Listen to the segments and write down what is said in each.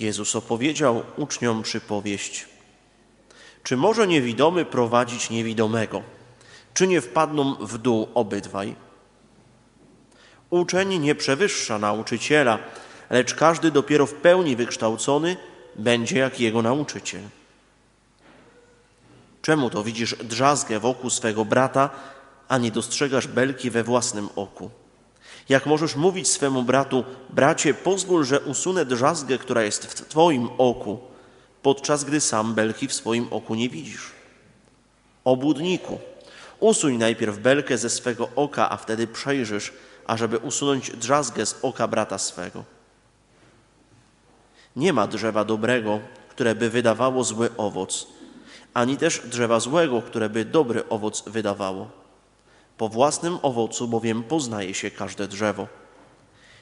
Jezus opowiedział uczniom przypowieść. Czy może niewidomy prowadzić niewidomego? Czy nie wpadną w dół obydwaj? Uczeń nie przewyższa nauczyciela, lecz każdy dopiero w pełni wykształcony będzie jak jego nauczyciel. Czemu to widzisz drzazgę wokół swego brata, a nie dostrzegasz belki we własnym oku? Jak możesz mówić swemu bratu, bracie, pozwól, że usunę drzazgę, która jest w twoim oku, podczas gdy sam belki w swoim oku nie widzisz? Obłudniku, usuń najpierw belkę ze swego oka, a wtedy przejrzysz, ażeby usunąć drzazgę z oka brata swego. Nie ma drzewa dobrego, które by wydawało zły owoc, ani też drzewa złego, które by dobry owoc wydawało. Po własnym owocu bowiem poznaje się każde drzewo.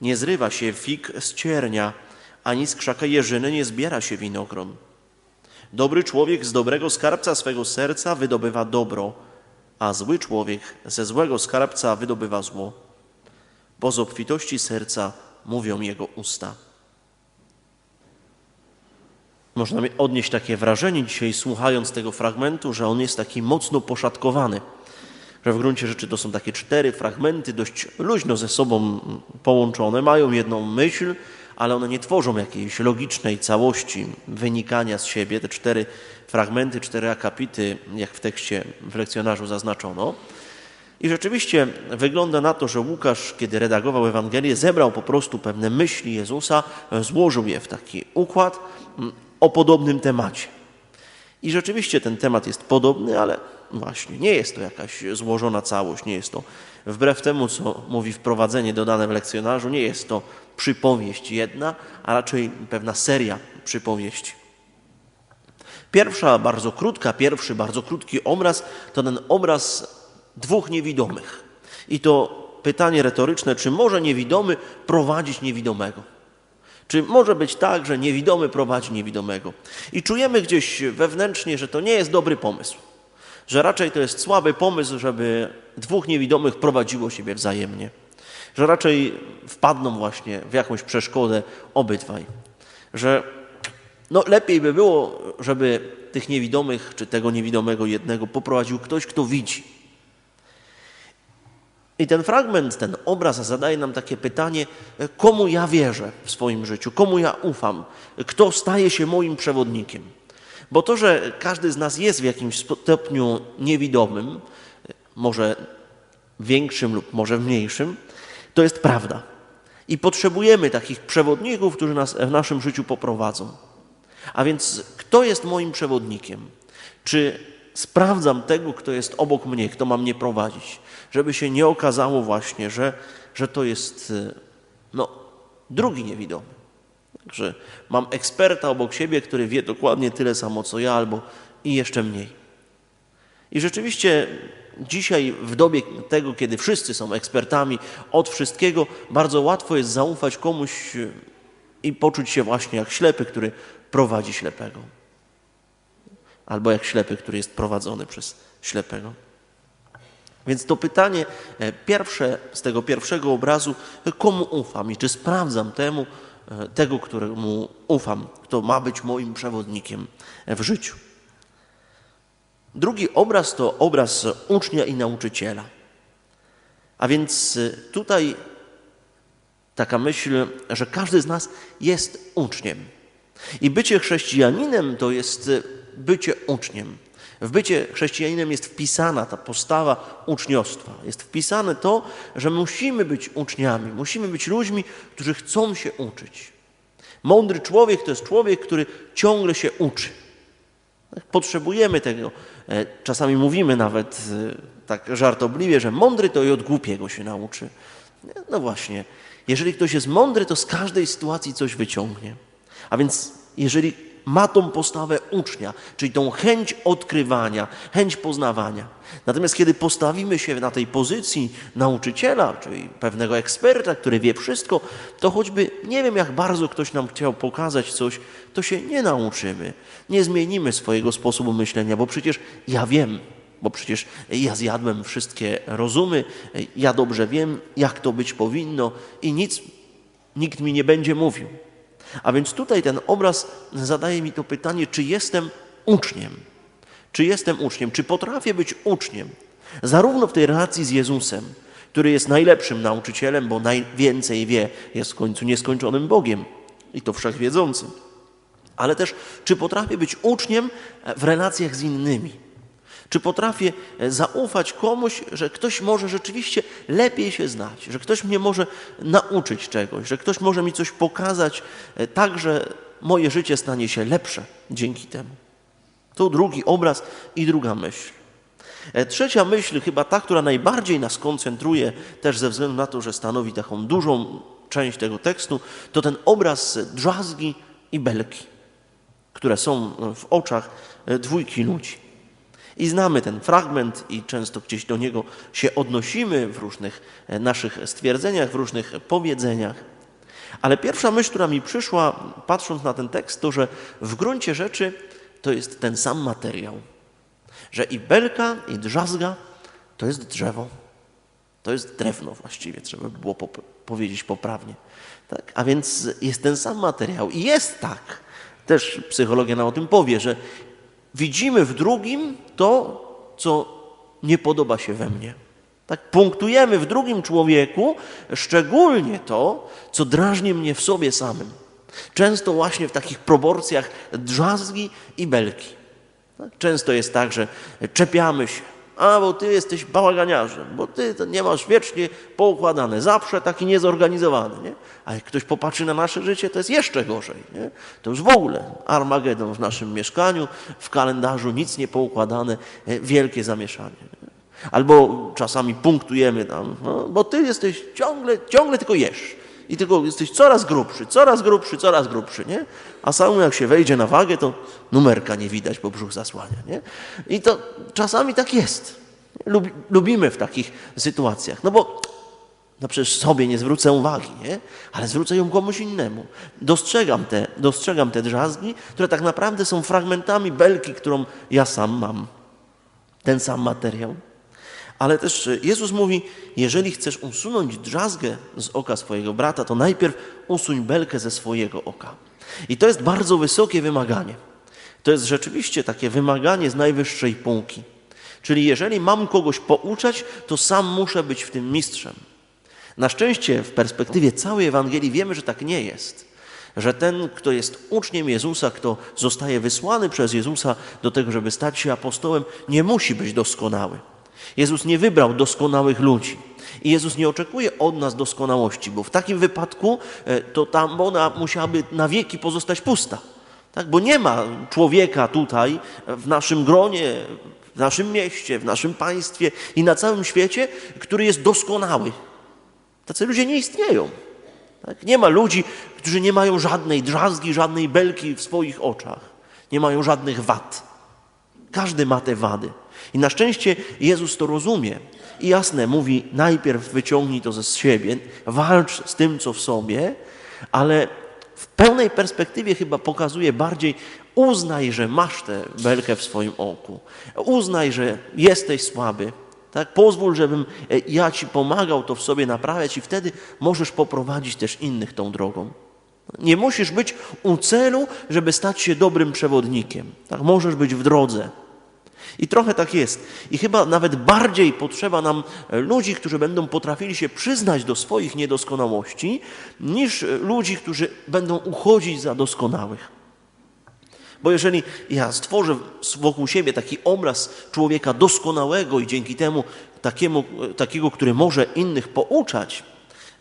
Nie zrywa się fig z ciernia, ani z krzaka jeżyny nie zbiera się winogron. Dobry człowiek z dobrego skarbca swego serca wydobywa dobro, a zły człowiek ze złego skarbca wydobywa zło. Bo z obfitości serca mówią jego usta. Można odnieść takie wrażenie dzisiaj, słuchając tego fragmentu, że on jest taki mocno poszatkowany. Że w gruncie rzeczy to są takie cztery fragmenty, dość luźno ze sobą połączone, mają jedną myśl, ale one nie tworzą jakiejś logicznej całości wynikania z siebie. Te cztery fragmenty, cztery akapity, jak w tekście w lekcjonarzu zaznaczono. I rzeczywiście wygląda na to, że Łukasz, kiedy redagował Ewangelię, zebrał po prostu pewne myśli Jezusa, złożył je w taki układ o podobnym temacie. I rzeczywiście ten temat jest podobny, ale właśnie nie jest to jakaś złożona całość, nie jest to wbrew temu, co mówi wprowadzenie dodane w lekcjonarzu, nie jest to przypowieść jedna, a raczej pewna seria przypowieści. Pierwsza, bardzo krótka, pierwszy bardzo krótki obraz to ten obraz dwóch niewidomych. I to pytanie retoryczne, czy może niewidomy prowadzić niewidomego? Czy może być tak, że niewidomy prowadzi niewidomego? I czujemy gdzieś wewnętrznie, że to nie jest dobry pomysł. Że raczej to jest słaby pomysł, żeby dwóch niewidomych prowadziło siebie wzajemnie. Że raczej wpadną właśnie w jakąś przeszkodę obydwaj. Że no, lepiej by było, żeby tych niewidomych, czy tego niewidomego jednego poprowadził ktoś, kto widzi. I ten fragment, ten obraz zadaje nam takie pytanie, komu ja wierzę w swoim życiu, komu ja ufam, kto staje się moim przewodnikiem. Bo to, że każdy z nas jest w jakimś stopniu niewidomym, może większym lub może mniejszym, to jest prawda. I potrzebujemy takich przewodników, którzy nas w naszym życiu poprowadzą. A więc kto jest moim przewodnikiem? Czy sprawdzam tego, kto jest obok mnie, kto ma mnie prowadzić? żeby się nie okazało właśnie, że, że to jest y, no, drugi niewidomy. Że mam eksperta obok siebie, który wie dokładnie tyle samo co ja, albo i jeszcze mniej. I rzeczywiście dzisiaj, w dobie tego, kiedy wszyscy są ekspertami od wszystkiego, bardzo łatwo jest zaufać komuś y, i poczuć się właśnie jak ślepy, który prowadzi ślepego. Albo jak ślepy, który jest prowadzony przez ślepego. Więc to pytanie e, pierwsze z tego pierwszego obrazu, komu ufam i czy sprawdzam temu, e, tego, któremu ufam, kto ma być moim przewodnikiem w życiu. Drugi obraz to obraz ucznia i nauczyciela. A więc e, tutaj taka myśl, że każdy z nas jest uczniem. I bycie chrześcijaninem to jest bycie uczniem. W bycie chrześcijaninem jest wpisana ta postawa uczniostwa. Jest wpisane to, że musimy być uczniami, musimy być ludźmi, którzy chcą się uczyć. Mądry człowiek to jest człowiek, który ciągle się uczy. Potrzebujemy tego. E, czasami mówimy nawet e, tak żartobliwie, że mądry to i od głupiego się nauczy. No właśnie, jeżeli ktoś jest mądry, to z każdej sytuacji coś wyciągnie. A więc jeżeli ma tą postawę ucznia, czyli tą chęć odkrywania, chęć poznawania. Natomiast kiedy postawimy się na tej pozycji nauczyciela, czyli pewnego eksperta, który wie wszystko, to choćby nie wiem, jak bardzo ktoś nam chciał pokazać coś, to się nie nauczymy. Nie zmienimy swojego sposobu myślenia, bo przecież ja wiem, bo przecież ja zjadłem wszystkie rozumy, ja dobrze wiem, jak to być powinno i nic nikt mi nie będzie mówił. A więc tutaj ten obraz zadaje mi to pytanie, czy jestem uczniem? Czy jestem uczniem? Czy potrafię być uczniem? Zarówno w tej relacji z Jezusem, który jest najlepszym nauczycielem, bo najwięcej wie, jest w końcu nieskończonym Bogiem i to wszechwiedzącym. Ale też, czy potrafię być uczniem w relacjach z innymi? Czy potrafię zaufać komuś, że ktoś może rzeczywiście lepiej się znać, że ktoś mnie może nauczyć czegoś, że ktoś może mi coś pokazać, e, tak że moje życie stanie się lepsze dzięki temu? To drugi obraz i druga myśl. E, trzecia myśl, chyba ta, która najbardziej nas koncentruje, też ze względu na to, że stanowi taką dużą część tego tekstu, to ten obraz drzazgi i belki, które są w oczach e, dwójki ludzi. I znamy ten fragment i często gdzieś do niego się odnosimy w różnych e, naszych stwierdzeniach, w różnych powiedzeniach. Ale pierwsza myśl, która mi przyszła, patrząc na ten tekst, to że w gruncie rzeczy to jest ten sam materiał. Że i belka, i drzazga to jest drzewo. To jest drewno właściwie, trzeba by było powiedzieć poprawnie. Tak? A więc jest ten sam materiał. I jest tak, też psychologia nam o tym powie, że widzimy w drugim to, co nie podoba się we mnie. Tak punktujemy w drugim człowieku szczególnie to, co drażni mnie w sobie samym. Często właśnie w takich proporcjach drzazgi i belki. Tak? Często jest tak, że czepiamy się, a bo ty jesteś bałaganiarzem, bo ty to nie masz wiecznie poukładane, zawsze taki niezorganizowany. Nie? A jak ktoś popatrzy na nasze życie, to jest jeszcze gorzej. Nie? To już w ogóle Armagedon w naszym mieszkaniu, w kalendarzu nic nie poukładane, e, wielkie zamieszanie. Nie? Albo czasami punktujemy tam, no, bo ty jesteś ciągle, ciągle tylko jesz. I tylko jesteś coraz grubszy, coraz grubszy, coraz grubszy, nie? A sam jak się wejdzie na wagę, to numerka nie widać, bo brzuch zasłania, nie? I to czasami tak jest. Lubimy w takich sytuacjach, no bo no przecież sobie nie zwrócę uwagi, nie? ale zwrócę ją komuś innemu. Dostrzegam te, dostrzegam te drzazgi, które tak naprawdę są fragmentami belki, którą ja sam mam. Ten sam materiał. Ale też Jezus mówi, jeżeli chcesz usunąć drzazgę z oka swojego brata, to najpierw usuń belkę ze swojego oka. I to jest bardzo wysokie wymaganie. To jest rzeczywiście takie wymaganie z najwyższej półki. Czyli jeżeli mam kogoś pouczać, to sam muszę być w tym mistrzem. Na szczęście w perspektywie całej Ewangelii wiemy, że tak nie jest. Że ten, kto jest uczniem Jezusa, kto zostaje wysłany przez Jezusa do tego, żeby stać się apostołem, nie musi być doskonały. Jezus nie wybrał doskonałych ludzi. I Jezus nie oczekuje od nas doskonałości, bo w takim wypadku e, to tam ona musiałaby na wieki pozostać pusta. Tak? Bo nie ma człowieka tutaj w naszym gronie, w naszym mieście, w naszym państwie i na całym świecie, który jest doskonały. Tacy ludzie nie istnieją. Tak? Nie ma ludzi, którzy nie mają żadnej drzazgi, żadnej belki w swoich oczach. Nie mają żadnych wad. Każdy ma te wady. I na szczęście Jezus to rozumie. I jasne, mówi, najpierw wyciągnij to ze siebie, walcz z tym, co w sobie, ale w pełnej perspektywie chyba pokazuje bardziej, uznaj, że masz tę belkę w swoim oku. Uznaj, że jesteś słaby. Tak? Pozwól, żebym e, ja Ci pomagał to w sobie naprawiać i wtedy możesz poprowadzić też innych tą drogą. Nie musisz być u celu, żeby stać się dobrym przewodnikiem. Tak? Możesz być w drodze. I trochę tak jest. I chyba nawet bardziej potrzeba nam ludzi, którzy będą potrafili się przyznać do swoich niedoskonałości, niż ludzi, którzy będą uchodzić za doskonałych. Bo jeżeli ja stworzę wokół siebie taki obraz człowieka doskonałego i dzięki temu takiemu, takiego, który może innych pouczać,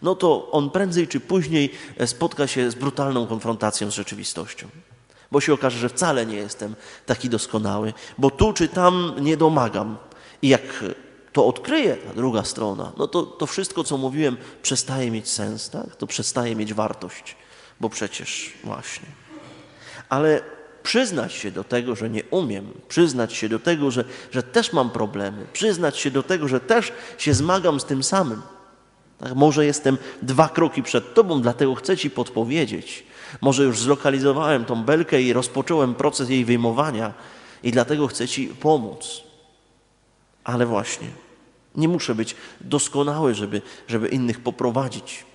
no to on prędzej czy później spotka się z brutalną konfrontacją z rzeczywistością bo się okaże, że wcale nie jestem taki doskonały, bo tu czy tam nie domagam. I jak to odkryje ta druga strona, no to, to wszystko, co mówiłem, przestaje mieć sens, tak? to przestaje mieć wartość, bo przecież właśnie. Ale przyznać się do tego, że nie umiem, przyznać się do tego, że, że też mam problemy, przyznać się do tego, że też się zmagam z tym samym. Tak? Może jestem dwa kroki przed Tobą, dlatego chcę Ci podpowiedzieć, może już zlokalizowałem tą belkę i rozpocząłem proces jej wyjmowania i dlatego chcę Ci pomóc. Ale właśnie, nie muszę być doskonały, żeby, żeby innych poprowadzić.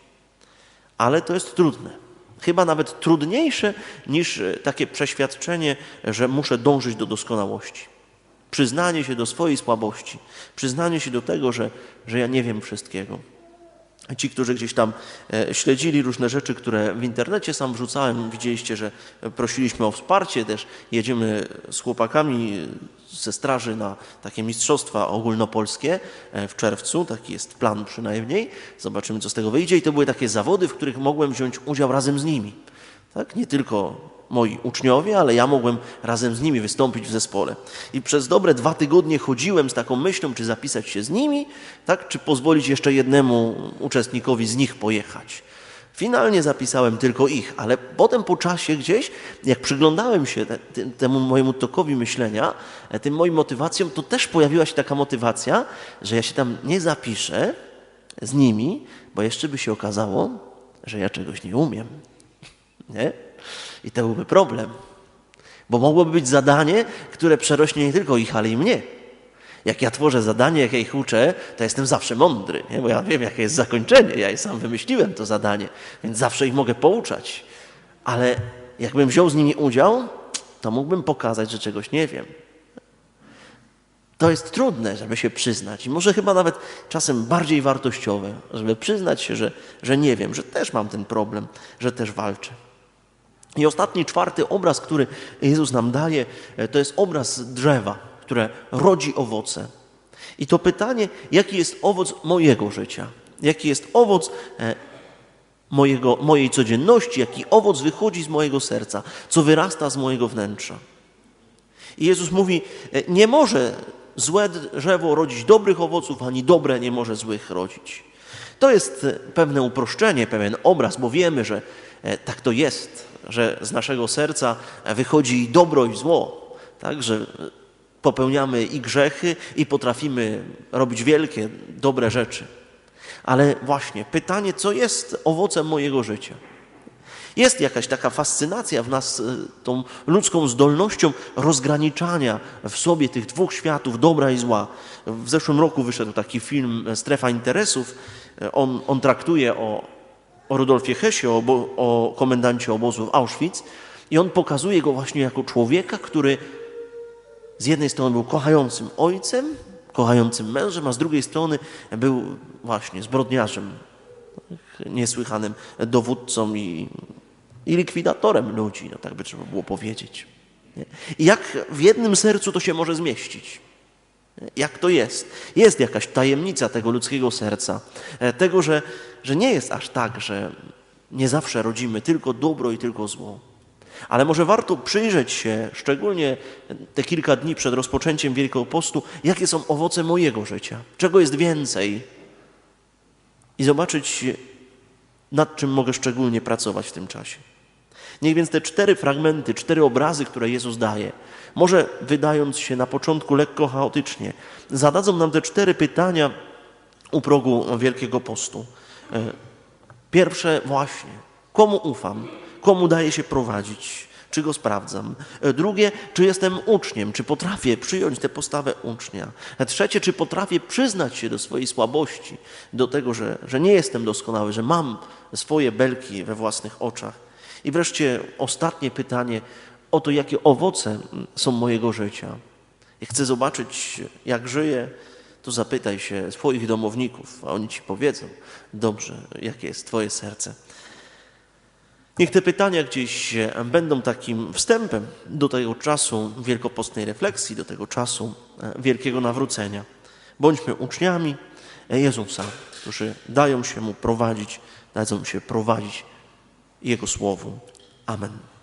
Ale to jest trudne. Chyba nawet trudniejsze niż e, takie przeświadczenie, że muszę dążyć do doskonałości. Przyznanie się do swojej słabości, przyznanie się do tego, że, że ja nie wiem wszystkiego. Ci, którzy gdzieś tam e, śledzili różne rzeczy, które w internecie sam wrzucałem, widzieliście, że prosiliśmy o wsparcie też. Jedziemy z chłopakami ze straży na takie mistrzostwa ogólnopolskie e, w czerwcu, taki jest plan przynajmniej. Zobaczymy, co z tego wyjdzie. I to były takie zawody, w których mogłem wziąć udział razem z nimi. Tak? Nie tylko moi uczniowie, ale ja mogłem razem z nimi wystąpić w zespole. I przez dobre dwa tygodnie chodziłem z taką myślą, czy zapisać się z nimi, tak? czy pozwolić jeszcze jednemu uczestnikowi z nich pojechać. Finalnie zapisałem tylko ich, ale potem po czasie gdzieś, jak przyglądałem się te, te, temu mojemu tokowi myślenia, e, tym moim motywacjom, to też pojawiła się taka motywacja, że ja się tam nie zapiszę z nimi, bo jeszcze by się okazało, że ja czegoś nie umiem. Nie? I to byłby problem. Bo mogłoby być zadanie, które przerośnie nie tylko ich, ale i mnie. Jak ja tworzę zadanie, jak ja ich uczę, to jestem zawsze mądry, nie? bo ja wiem, jakie jest zakończenie. Ja sam wymyśliłem to zadanie, więc zawsze ich mogę pouczać. Ale jakbym wziął z nimi udział, to mógłbym pokazać, że czegoś nie wiem. To jest trudne, żeby się przyznać i może chyba nawet czasem bardziej wartościowe, żeby przyznać się, że, że nie wiem, że też mam ten problem, że też walczę. I ostatni, czwarty obraz, który Jezus nam daje, e, to jest obraz drzewa, które rodzi owoce. I to pytanie, jaki jest owoc mojego życia, jaki jest owoc e, mojego, mojej codzienności, jaki owoc wychodzi z mojego serca, co wyrasta z mojego wnętrza. I Jezus mówi, e, nie może złe drzewo rodzić dobrych owoców, ani dobre nie może złych rodzić. To jest pewne uproszczenie, pewien obraz, bo wiemy, że tak to jest że z naszego serca wychodzi dobro i zło, tak, że popełniamy i grzechy, i potrafimy robić wielkie, dobre rzeczy. Ale właśnie pytanie, co jest owocem mojego życia? Jest jakaś taka fascynacja w nas e, tą ludzką zdolnością rozgraniczania w sobie tych dwóch światów, dobra i zła. W zeszłym roku wyszedł taki film Strefa Interesów. E, on, on traktuje o, o Rudolfie Hessie, o, o komendancie obozu w Auschwitz i on pokazuje go właśnie jako człowieka, który z jednej strony był kochającym ojcem, kochającym mężem, a z drugiej strony był właśnie zbrodniarzem, niesłychanym dowódcą i, i likwidatorem ludzi, no tak by trzeba było powiedzieć. I jak w jednym sercu to się może zmieścić? Jak to jest? Jest jakaś tajemnica tego ludzkiego serca, e, tego, że, że nie jest aż tak, że nie zawsze rodzimy tylko dobro i tylko zło. Ale może warto przyjrzeć się, szczególnie te kilka dni przed rozpoczęciem Wielkiego Postu, jakie są owoce mojego życia, czego jest więcej i zobaczyć, nad czym mogę szczególnie pracować w tym czasie. Niech więc te cztery fragmenty, cztery obrazy, które Jezus daje, może wydając się na początku lekko chaotycznie, zadadzą nam te cztery pytania u progu Wielkiego Postu. E, pierwsze właśnie, komu ufam, komu daje się prowadzić, czy go sprawdzam. E, drugie, czy jestem uczniem, czy potrafię przyjąć tę postawę ucznia. E, trzecie, czy potrafię przyznać się do swojej słabości, do tego, że, że nie jestem doskonały, że mam swoje belki we własnych oczach. I wreszcie ostatnie pytanie o to, jakie owoce są mojego życia. Jak chcę zobaczyć, jak żyję, to zapytaj się swoich domowników, a oni ci powiedzą dobrze, jakie jest Twoje serce. Niech te pytania gdzieś będą takim wstępem do tego czasu wielkopostnej refleksji, do tego czasu e, wielkiego nawrócenia. Bądźmy uczniami Jezusa, którzy dają się Mu prowadzić, dadzą się prowadzić Jego Słowu. Amen.